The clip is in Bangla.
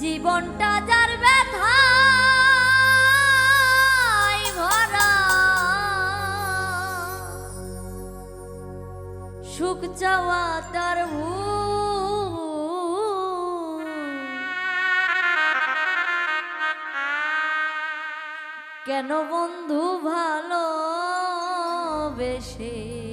জীবনটা যার ব্যথা ভরা সুখ চাওয়া তার। কেন বন্ধু ভালো She.